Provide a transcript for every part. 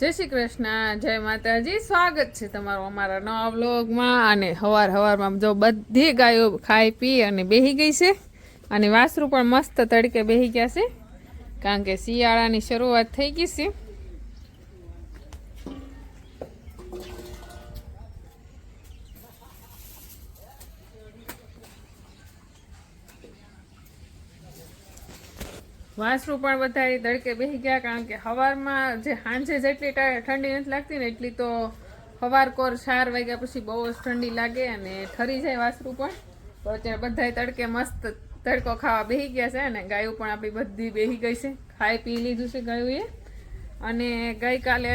જય શ્રી કૃષ્ણ, જય માતાજી. સ્વાગત છે તમારું અમારા નવા વ્લોગમાં. અને હવાર હવારમાં જો બધી ગાયો ખાઈ પી અને બેહી ગઈ છે. અને વાસરું પણ મસ્ત તડકે બેહી ગયા છે. કારણ કે શિયાળાની શરૂઆત થઈ ગઈ છે. વાસરું પણ વધારે તડકે બેસી ગયા કારણ કે સવારમાં જે સાંજે જેટલી ઠંડી નથી લાગતી ને એટલી તો સવાર કોર ચાર વાગ્યા પછી બહુ જ ઠંડી લાગે અને ઠરી જાય વાસરું પણ. તો અત્યારે બધાય તડકે મસ્ત તડકો ખાવા બેસી ગયા છે અને ગાયું પણ આપણી બધી બેસી ગઈ છે. ખાઈ પી લીધું છે ગાયું એ અને ગઈકાલે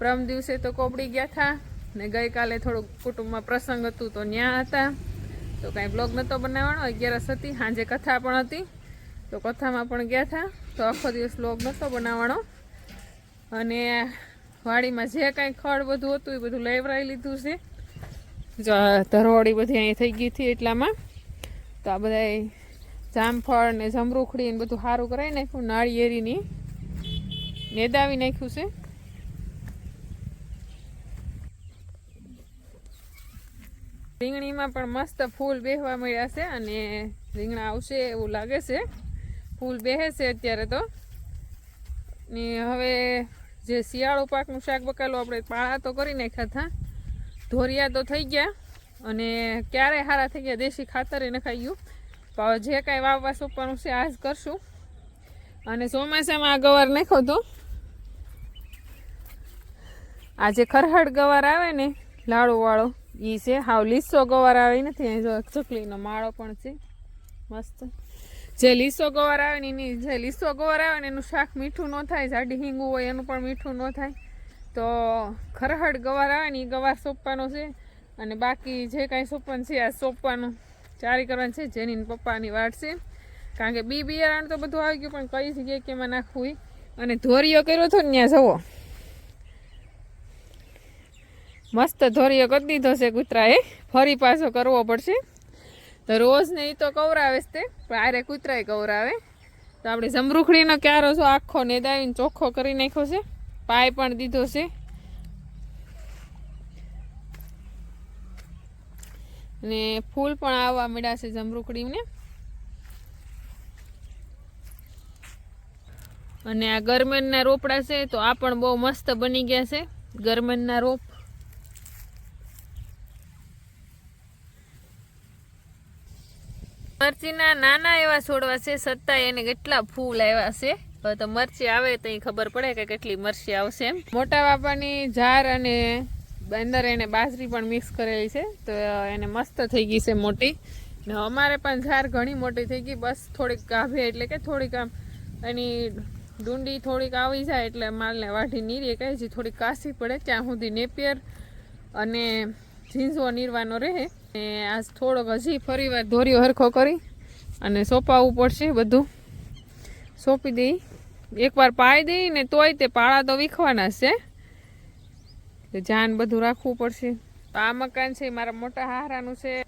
પ્રમ દિવસે તો કોપડી ગયા હતા ને ગઈકાલે થોડુંક કુટુંબમાં પ્રસંગ હતું તો ત્યાં હતા. તો કાંઈ બ્લોગ નહોતો બનાવવાનો. અગિયારસ હતી સાંજે કથા પણ હતી. તો કથામાં પણ ગયા હતા તો આખો દિવસ લોગ નહોતો બનાવવાનો. અને વાડીમાં જે કાંઈ ખડ બધું હતું એ બધું લેવરાઈ લીધું છે. જો ધરોડી બધી અહીં થઈ ગઈ હતી એટલામાં. તો આ બધા જામફળ ને જમરૂખડી ને બધું સારું કરાવી નાખ્યું નાળિયેરીની નેદાવી નાખ્યું છે. રીંગણીમાં પણ મસ્ત ફૂલ બેહવા મળ્યા છે અને રીંગણા આવશે એવું લાગે છે. ફૂલ બેસે અત્યારે તો. ને હવે જે શિયાળો પાકનું શાક બકાલું આપણે પાળા તો કરી નાખ્યા હતા. ધોરિયા તો થઈ ગયા. અને ક્યારે સારા થઈ ગયા, દેશી ખાતર એ નખાઈ ગયું. તો જે કાંઈ વાવવા સોંપવાનું છે, આજ કરશું. અને ચોમાસામાં આ ગવાર નાખ્યો તો આ જે ખરહડ ગવાર આવે ને લાડુવાળો એ છે. હાવ લીસો ગવાર આવે નથી જો ચકલીનો માળો પણ છે. મસ્ત. જે લીસો ગવાર આવે ને એની જે લીસો ગવાર આવે ને એનું શાક મીઠું ન થાય, જાડી હિંગું હોય એનું પણ મીઠું ન થાય. તો ખરહડ ગવાર આવે ને એ ગવાર સોંપવાનો છે. અને બાકી જે કાંઈ સોંપવાનું છે, આ સોંપવાનું ચારી કરવાનું છે, જેની પપ્પાની વાટ છે. કારણ કે બી બિયારણ તો બધું આવી ગયું, પણ કઈ જગ્યાએ કેમાં નાખવું. અને ધોરિયો કર્યો હતો ને ત્યાં જવો. મસ્ત ધોરિયો કરી દીધો છે કૂતરાએ. ફરી પાછો કરવો પડશે. તો રોજ ને એ તો કવરાવે છે તે, પણ આરે કૂતરાય કવરાવે. તો આપણે જમરૂખડીનો ક્યારો છો આખો ને દાવીને ચોખ્ખો કરી નાખ્યો છે, પાય પણ દીધો છે. અને ફૂલ પણ આવવા મળ્યા છે જમરૂખડીને અને આ ગરમેનના રોપડા છે, તો આ પણ બહુ મસ્ત બની ગયા છે. ગરમેનના રોપ મરચીના નાના એવા છોડવા છે છતાંય એને કેટલા ફૂલ આવ્યા છે. હવે તો મરચી આવે તો ખબર પડે કે કેટલી મરચી આવશે એમ. મોટા બાપાની ઝાર અને અંદર એને બાજરી પણ મિક્સ કરેલી છે, તો એને મસ્ત થઈ ગઈ છે મોટી. ને અમારે પણ ઝાર ઘણી મોટી થઈ ગઈ, બસ થોડીક ગાભે એટલે કે થોડીક આમ એની ડુંડી થોડીક આવી જાય એટલે માલને વાઢી નીરીએ કહે છે થોડીક કાસી પડે, ત્યાં સુધી નેપિયર અને ઝીંઝવો નીરવાનો રહે. ને આજ થોડોક હજી ફરી વાર ધોર્યો હરખો કરી અને સોંપાવવું પડશે બધું. સોંપી દઈ. એકવાર પાઈ દઈ ને તોય તે પાળા તો વીખવાના છે. જાન બધું રાખવું પડશે. તો આ મકાન છે, મારા મોટા હારાનું છે.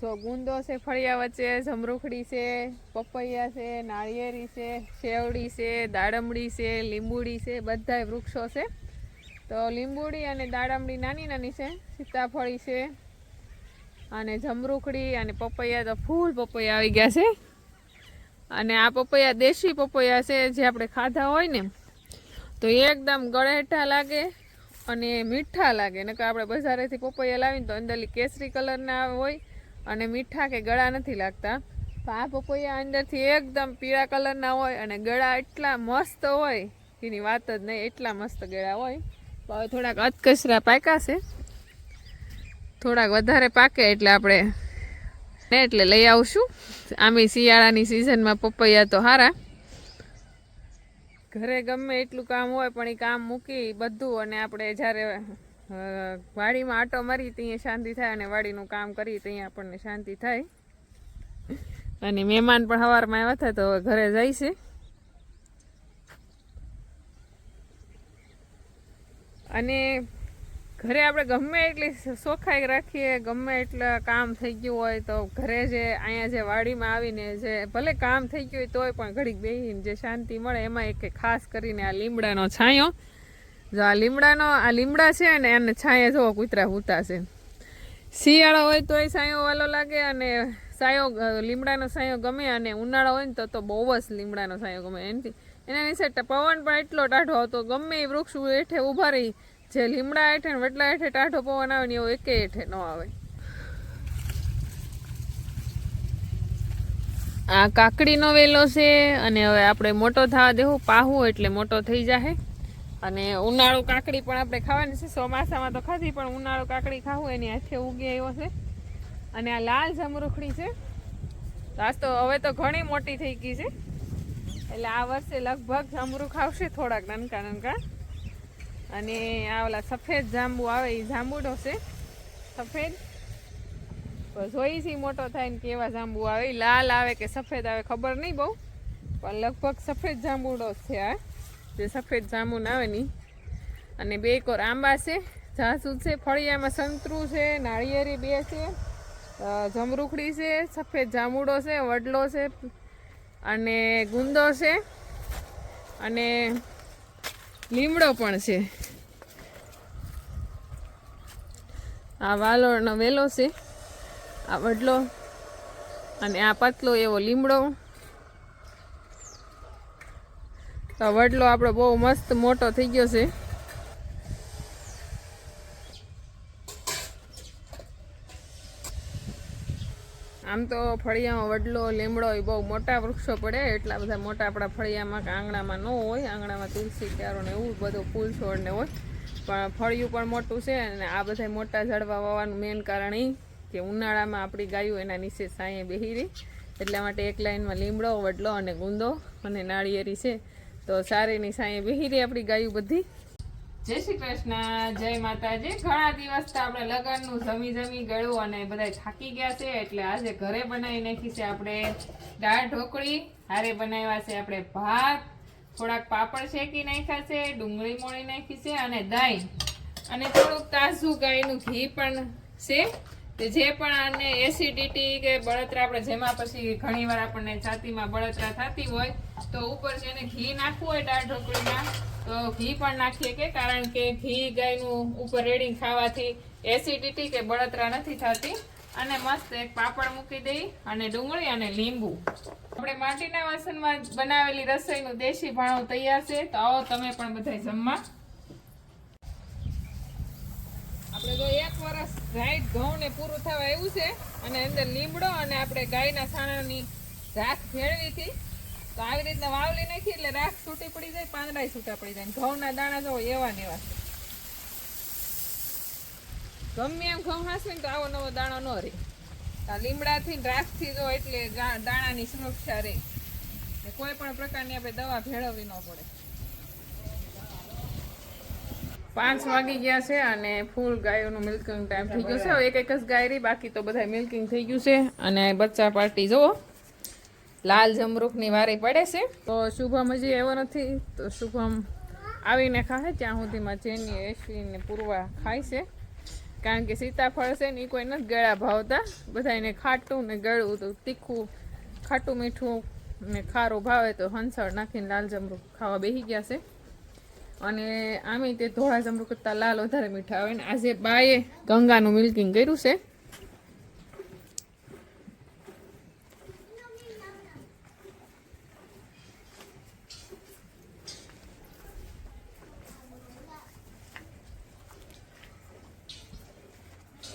જો ગુંદો છે, ફળિયા વચ્ચે, જમરૂખડી છે, પપૈયા છે, નાળિયેરી છે, શેવડી છે, દાડમડી છે, લીંબુડી છે, બધાય વૃક્ષો છે. તો લીંબુડી અને દાડમડી નાની નાની છે, સીતાફળી છે અને જમરૂખડી અને પપૈયા તો ફૂલ પપૈયા આવી ગયા છે. અને આ પપૈયા દેશી પપૈયા છે, જે આપણે ખાધા હોય ને, તો એકદમ ગળેઠા લાગે અને મીઠા લાગે. નકર આપણે બજારેથી પપૈયા લાવીને તો અંદરલી કેસરી કલરના હોય અને મીઠા કે ગળા નથી લાગતા. તો આ પપૈયા અંદરથી એકદમ પીળા કલરના હોય અને ગળા એટલા મસ્ત હોય, એની વાત જ નહીં, એટલા મસ્ત ગળા હોય. હવે થોડાક અધકચરા પાક્યા છે. થોડાક વધારે પાકે એટલે આપણે ને એટલે લઈ આવશું. આમે શિયાળાની સિઝનમાં પપૈયા તો સારા ઘરે ગમે એટલું કામ હોય પણ એ કામ મૂકી બધું અને આપણે જ્યારે વાડીમાં આટો મારી ત્યાં શાંતિ થાય અને વાડીનું કામ કરી ત્યાં આપણને શાંતિ થાય. અને મહેમાન પણ સવારમાં આવ્યા હતા તો હવે ઘરે જાય છે. અને ઘરે આપણે ગમે એટલી સોખાઈ રાખીએ, ગમે એટલા કામ થઈ ગયું હોય તો ઘરે જે અહીંયા જે વાડીમાં આવીને જે ભલે કામ થઈ ગયું હોય તોય પણ ઘડીક બેહીને જે શાંતિ મળે એમાં એક ખાસ કરીને આ લીમડાનો છાંયો. જો આ લીમડાનો, આ લીમડા છે ને એને છાંયે જો કૂતરા હૂતા છે. શિયાળો હોય તોય સાયો વાલો લાગે અને સાયો લીમડાનો સાયો ગમે અને ઉનાળો હોય ને તો તો બહુ જ લીમડાનો સાયો ગમે. એનાથી, એના વિશે પવન પણ એટલો ટાઢો આવતો, ગમે એ વૃક્ષ હેઠે ઊભા રહી જે લીમડા હેઠે ને વડલા હેઠે ટાઢો પવન આવે ને એવો એકે હેઠે ન આવે. આ કાકડીનો વેલો છે અને હવે આપણે મોટો થવા દેવું, પાહું એટલે મોટો થઈ જાય અને ઉનાળો કાકડી પણ આપણે ખાવાની છે, ચોમાસામાં તો ખાધી પણ ઉનાળો કાકડી ખાવું, એની હાથે ઉગી આવ્યો છે. અને આ લાલ જમરૂખડી છે. આજ તો હવે તો ઘણી મોટી થઈ ગઈ છે. એટલે આ વર્ષે લગભગ જમરૂખ આવશે થોડાક નાનકા નાનકા. અને આ ઓલા સફેદ જાંબુ આવે એ જાંબુડો છે. સફેદ. જોઈ છે મોટો થાય ને કેવા જાંબુ આવે. લાલ આવે કે સફેદ આવે ખબર નહીં બહુ. પણ લગભગ સફેદ જાંબુડો છે આ. જે સફેદ જાંબુ આવે ની અને બે કોર આંબા છે જાસુ છે, ફળિયામાં સંતરું છે, નાળિયેરી બે છે જમરૂખડી છે, સફેદ જાંબુડો છે, વડલો છે, અને ગુંદો છે. અને લીમડો પણ છે. આ વાલોળનો વેલો છે. આ વડલો અને આ પાતળો એવો લીમડો. તો વડલો આપણો બહુ મસ્ત મોટો થઈ ગયો છે. આમ તો ફળિયામાં વડલો, લીમડો એ બહુ મોટા વૃક્ષો પડે, એટલા બધા મોટા આપણા ફળિયામાં કે આંગણામાં ન હોય, આંગણામાં તુલસી ક્યારો ને એવું બધું ફૂલ છોડ ને હોય. પણ ફળિયું પણ મોટું છે અને આ બધા મોટા ઝાડવા વાવવાનું મેન કારણ એ કે ઉનાળામાં આપણી ગાયો એના નીચે સાંયે બેહી રહી. એટલા માટે એક લાઈનમાં લીમડો, વડલો અને ગુંદો અને નાળિયેરી છે. તો સારીની સાંયે બેહી રહી આપણી ગાયું બધી. જય શ્રી કૃષ્ણ, જય માતાજી. ઘણા દિવસ આપણે લગનનું જમી જમી ગયું અને બધા થાકી ગયા છે, એટલે આજે ઘરે બનાવી નાખી છે આપણે દાળ ઢોકળી. હારે બનાવ્યા છે આપણે ભાત, થોડાક પાપડ શેકી નાખ્યા છે, ડુંગળી મોળી નાખી છે અને દહીં અને થોડુંક તાજું ગાયનું ઘી પણ છે. કે જે પણ આને એસિડિટી કે બળતરા આપણે જેમાં પછી ઘણીવાર આપણને છાતીમાં બળતરા થતી હોય, તો ઉપર એને ઘી નાખવું હોય દાળ ઢોકળીમાં તો ઘી પણ નાખીએ કે, કારણ કે ઘી ગાયનું ઉપર રેડી ખાવાથી એસિડિટી કે બળતરા નથી થતી. અને મસ્ત એક પાપડ મૂકી દઈ અને ડુંગળી અને લીંબુ. આપણે માટીના વાસણમાં બનાવેલી રસોઈનું દેશી ભાણું તૈયાર છે. તો આવો તમે પણ બધા જમવા. આપણે તો એક વર્ષ રાઈટ ઘઉં ને પૂરું થવા આવ્યું છે. અને અંદર લીમડો અને આપણે ગાયના છાણાની રાખ ભેળવી હતી. તો આવી રીતના વાવલી નાખી એટલે રાખ છૂટી પડી જાય પાંદડા છૂટા પડી જાય. ઘઉંના દાણા જો એવા ને એવા ગમે એમ ઘઉં હાંસવે ને તો આવો નવો દાણો ન રહે. આ લીમડાથી રાખથી જો એટલે દાણાની સુરક્ષા રહે. કોઈ પણ પ્રકારની આપણે દવા ભેળવવી ન પડે. પાંચ વાગી ગયા છે અને ફૂલ ગાયોનું મિલ્કિંગ ટાઈમ થઈ ગયો છે. એક એક જ ગાય રહી, બાકી તો બધા મિલ્કિંગ થઈ ગયું છે. અને બચ્ચા પાર્ટી જુઓ લાલ જમરૂખની વારી પડે છે. તો શુભમ હજી એવો નથી. તો શુભમ આવીને ખાશે ત્યાં સુધીમાં જેની એસીને પૂરવા ખાય છે. કારણ કે સીતાફળ છે ને એ કોઈ નથી ગળા ભાવતા. બધા એને ખાટું ને ગળું તો તીખું, ખાટું મીઠું ને ખારું ભાવે તો હંસળ નાખીને લાલ જમરૂખ ખાવા બેસી ગયા છે. અને આમે તે ધોળા જમરૂખ કરતાં લાલ વધારે મીઠા આવે ને આજે બાએ ગંગાનું મિલ્કિંગ કર્યું છે.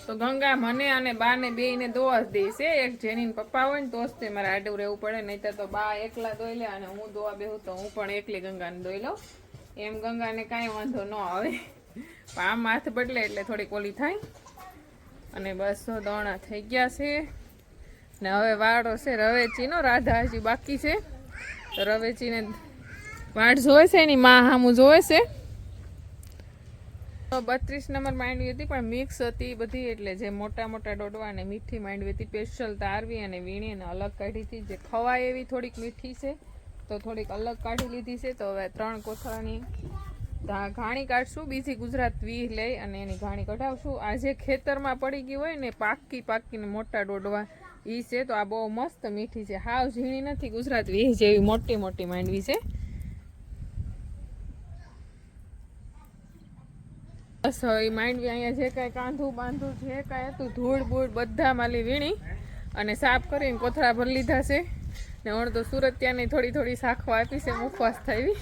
તો ગંગા મને અને બા ને દોવા જ દે છે. એક જેની પપ્પા હોય ને તો મારે આડું રહેવું પડે નહીં તો બા એકલા દોઈ લે અને હું દોવા બેહું તો હું પણ એકલી ગંગાને દોઈ લઉં. એમ ગંગાને કાંઈ વાંધો ન આવે. પણ આમ હાથ બદલે એટલે થોડીક ઓલી થાય. અને બસો દોણા થઈ ગયા છે. ને હવે વાળો છે રવેચીનો રાધા હજી બાકી છે. રવેચીને વાટ જોવે છે એની માં હામું જોવે છે. બત્રીસ નંબર માંડવી હતી, પણ મિક્સ હતી બધી એટલે જે મોટા મોટા ડોડવા અને મીઠી માંડવી હતી સ્પેશિયલ તારવી અને વીણી અને અલગ કાઢી હતી. જે ખવાય એવી થોડીક મીઠી છે, તો થોડીક અલગ કાઢી લીધી છે. તો હવે ત્રણ કોથળાની ઘાણી કાઢશું, બીજી ગુજરાત વી લઈ અને એની ઘાણી કઢાવશું. આ જે ખેતરમાં પડી ગઈ હોય ને પાકી પાકીને મોટા ડોડવા એ છે. તો આ બહુ મસ્ત મીઠી છે. હાવ ઝીણી નથી, ગુજરાત વી જેવી મોટી મોટી માંડવી છે. બસ હવે માંડવી અહીંયા જે કાંઈ કાંધું બાંધું જે કાંઈ હતું, ધૂળ બૂળ બધા માલી વીણી અને સાફ કરીને કોથળા ભરી લીધા છે. ને હણ તો સુરત ત્યાંની થોડી થોડી શાખો આપી છે, મુખવાસ થઈ.